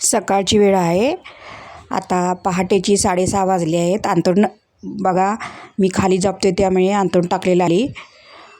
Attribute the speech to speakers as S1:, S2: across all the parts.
S1: सकाळची वेळ आहे. आता पहाटेची साडेसहा वाजली आहेत. अंतरण बघा मी खाली जपते त्यामुळे अंतरण टाकलेलं आली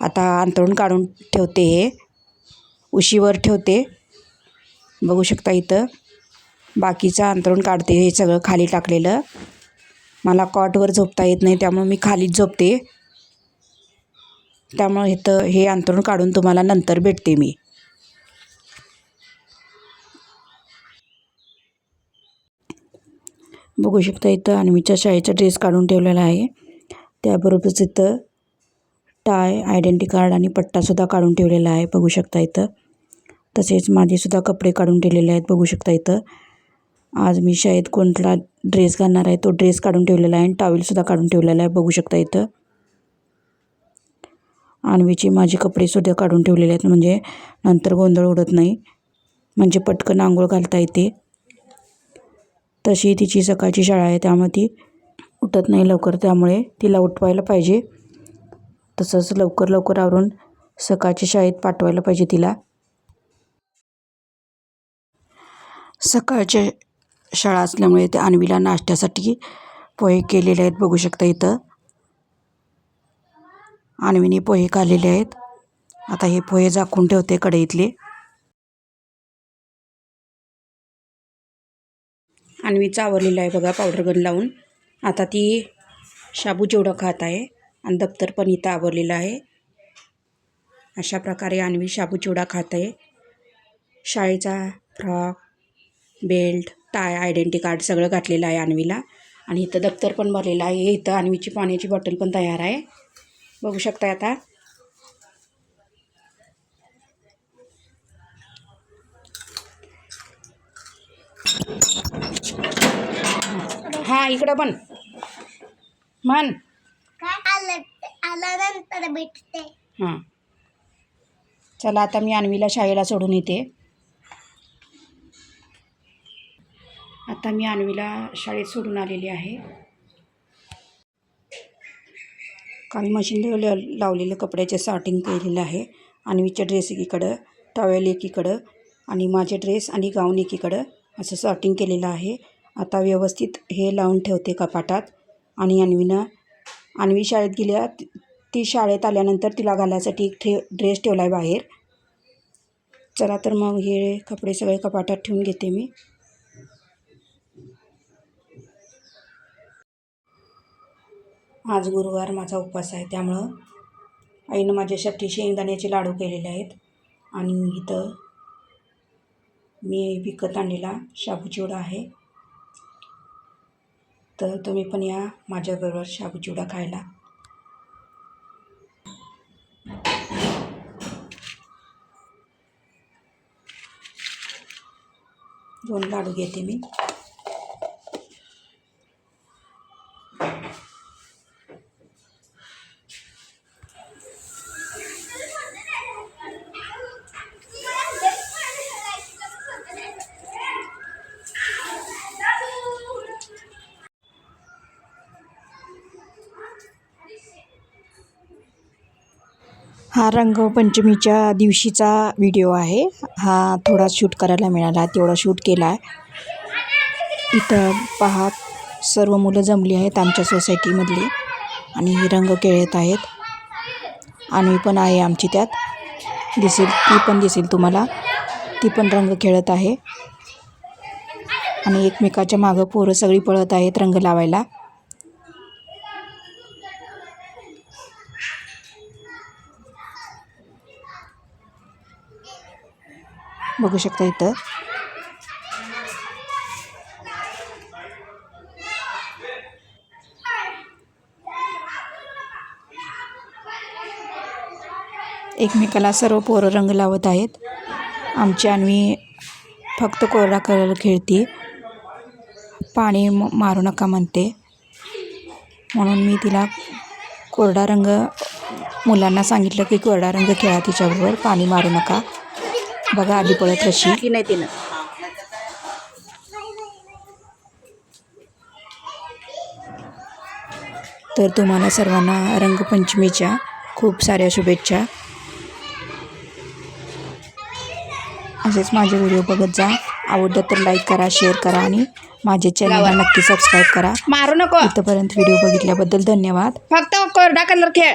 S1: आता अंतरण काढून ठेवते हे. उशीवर ठेवते. बघू शकता इथं. बाकीचं अंतरण काढते हे सगळं खाली टाकलेलं. मला कॉटवर झोपता येत नाही त्यामुळे मी खालीच झोपते. त्यामुळे इथं हे अंथरूण काढून तुम्हाला नंतर भेटते मी. बघू शकता इथं अन्वीच्या शाळेचा ड्रेस काढून ठेवलेला आहे त्याबरोबरच इथं टाय आयडेंटी कार्ड आणि पट्टासुद्धा काढून ठेवलेला आहे बघू शकता इथं. तसेच माझेसुद्धा कपडे काढून ठेवलेले आहेत बघू शकता इथं. आज मी शाळेत कोणता ड्रेस घालणार आहे. तो ड्रेस काढून ठेवलेला आहे आणि टॉवेलसुद्धा काढून ठेवलेला आहे. बघू शकता इथं. आणवीचे माझे कपडेसुद्धा काढून ठेवलेले आहेत. म्हणजे नंतर गोंधळ उडत नाही. म्हणजे पटकन आंघोळ घालता येते. तशी तिची सकाळची शाळा आहे. त्यामुळे ती उठत नाही लवकर. त्यामुळे तिला उठवायला पाहिजे. तसंच लवकर लवकर आवरून सकाळच्या शाळेत पाठवायला पाहिजे तिला. सकाळच्या शाळा असल्यामुळे ते अन्वीला नाश्त्यासाठी पोहे केलेले आहेत. बघू शकता इथं. अन्वीने पोहे खाल्लेले आहेत. आता हे पोहे झाकून ठेवते कढईतले. अन्वी आवरलेला आहे बघा पावडर गन लावून. आता ती शाबू जेवढं खात आहे आणि दप्तर पण इथं आवरलेलं आहे. अशा प्रकारे अन्वी शाबू चिवडा खात आहे. शाळेचा frock belt tie identity card सगळं घातलेलं आहे अन्वीला. आणि इथं दप्तर पण भरलेलं आहे. इथं अन्वीची पाण्याची बॉटल पण तयार आहे. बघू शकताय आता. हा इकडं पण म्हण. हां. चला आता मी अन्वीला शाळेला सोडून येते. आता मी अन्वीला शाळेत सोडून आलेली आहे. काल मशीन लावलेलं कपड्याचे सॉर्टिंग केलेलं आहे. आणवीच्या ड्रेस एकीकडं टॉवेल एकीकडं आणि माझे ड्रेस आणि गाऊन एकीकडं असं सॉर्टिंग केलेलं आहे. आता व्यवस्थित हे लावून ठेवते कपाटात. आणि अन्वीनं अन्वी शाळेत गेल्या ती शाळेत आल्यानंतर तिला घालायसाठी एक ठे ड्रेस ठेवला आहे बाहेर. चला तर मग हे कपडे सगळे कपाटात ठेवून घेते मी. आज गुरुवार माझा उपवास आहे त्यामुळं आईनं माझ्यासाठी शेंगदाण्याचे लाडू केलेले आहेत आणि इथं मी विकत आणलेला शाबू चिवडा आहे. तर तुम्ही पण या माझ्याबरोबर शाबू चिवडा खायला. दोन लाडू घेते मी. हा रंगपंचमीच्या दिवशीचा व्हिडिओ आहे. हा थोडा शूट करायला मिळाला तेवढा शूट केला आहे. इथं पहा सर्व मुलं जमली आहेत आमच्या सोसायटीमधली आणि रंग खेळत आहेत. आणि पण आहे आमची त्यात. दिसेल ती पण दिसेल तुम्हाला. ती पण रंग खेळत आहे. आणि एकमेकाच्या मागं पोरं सगळी पळत आहेत रंग लावायला. बघू शकता इथं. एकमेकाला सर्व पोरं रंग लावत आहेत. आमची अन्वी फक्त कोरडा कलर खेळते. पाणी म- मारू नका म्हणते. म्हणून मी तिला कोरडा रंग मुलांना सांगितलं की कोरडा रंग खेळा तिच्याबरोबर पाणी मारू नका. बघा आधी पळत कशी. की नाही तिनं. तर तुम्हाला सर्वांना रंगपंचमीच्या खूप साऱ्या शुभेच्छा. असेच माझे व्हिडिओ बघत जा. आवडलं तर लाईक करा शेअर करा आणि माझे चॅनलला नक्की सबस्क्राईब करा.
S2: मारू नको.
S1: इथंपर्यंत व्हिडिओ बघितल्याबद्दल धन्यवाद.
S2: फक्त कोरडा कलर खेळ.